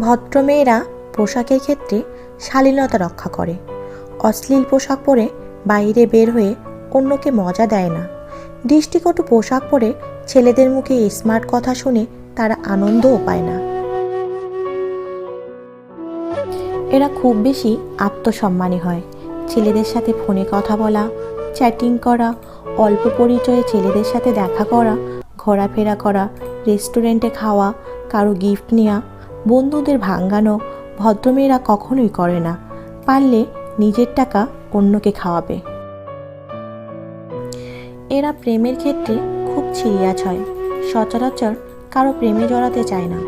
ভদ্রমেয়েরা পোশাকের ক্ষেত্রে শালীনতা রক্ষা করে। অশ্লীল পোশাক পরে বাইরে বের হয়ে অন্যকে মজা দেয় না। দৃষ্টিকটু পোশাক পরে ছেলেদের মুখে স্মার্ট কথা শুনে তারা আনন্দও পায় না। এরা খুব বেশি আত্মসম্মানী হয়। ছেলেদের সাথে ফোনে কথা বলা, চ্যাটিং করা, অল্প পরিচয়ে ছেলেদের সাথে দেখা করা, ঘোরাফেরা করা, রেস্টুরেন্টে খাওয়া, কারও গিফট নেওয়া বন্ধুদের ভাঙ্গানো ভদ্রমেয়েরা কখনোই করে না। পারলে নিজের টাকা অন্যকে খাওয়াবে। এরা প্রেমের ক্ষেত্রে খুব সিরিয়াস হয়। সচরাচর কারও প্রেমে জড়াতে চায় না।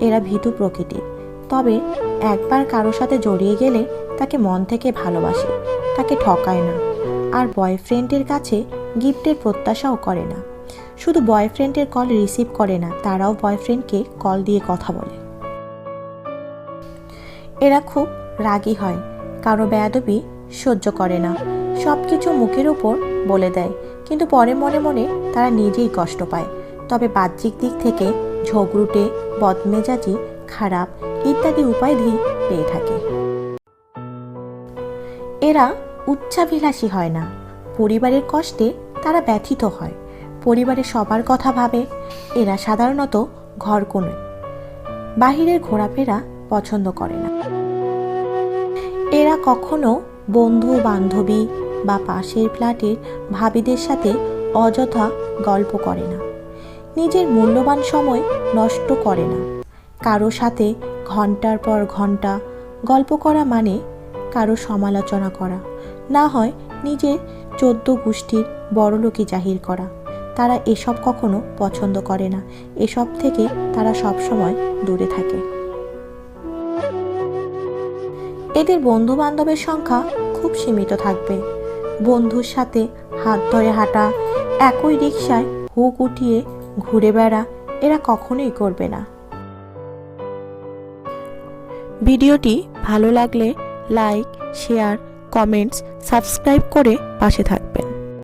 এরা ভীতু প্রকৃতির। তবে একবার কারোর সাথে জড়িয়ে গেলে তাকে মন থেকে ভালোবাসে, তাকে ঠকায় না। আর বয়ফ্রেন্ডের কাছে গিফটের প্রত্যাশাও করে না। শুধু বয়ফ্রেন্ডের কল রিসিভ করে না, তারাও বয়ফ্রেন্ডকে কল দিয়ে কথা বলে। এরা খুব রাগী হয়। কারও বেয়াদবি সহ্য করে না। সব কিছু মুখের ওপর বলে দেয়। কিন্তু পরে মনে মনে তারা নিজেই কষ্ট পায়। তবে বাহ্যিক দিক থেকে ঝগড়ুটে, বদমেজাজি, খারাপ ইত্যাদি উপাধি পেয়ে থাকে। এরা উচ্চাভিলাষী হয় না। পরিবারের কষ্টে তারা ব্যথিত হয়। পরিবারের সবার কথা ভাবে। এরা সাধারণত ঘর কোনো বাহিরের ঘোরাফেরা পছন্দ করে না। এরা কখনো বন্ধু, বান্ধবী বা পাশের ফ্ল্যাটের ভাবিদের সাথে অযথা গল্প করে না। নিজের মূল্যবান সময় নষ্ট করে না। কারও সাথে ঘণ্টার পর ঘণ্টা গল্প করা মানে কারও সমালোচনা করা। না হয় নিজের চোদ্দ গোষ্ঠীর বড়লোকি জাহির করা। তারা এসব কখনো পছন্দ করে না। এসব থেকে তারা সবসময় দূরে থাকে। এদের বন্ধু বান্ধবের সংখ্যা খুব সীমিত থাকবে। বন্ধুর সাথে হাত ধরে হাঁটা, একই রিক্সায় হুক উঠিয়ে ঘুরে বেড়া, এরা কখনোই করবে না। ভিডিওটি ভালো লাগলে লাইক, শেয়ার, কমেন্টস, সাবস্ক্রাইব করে পাশে থাকবেন।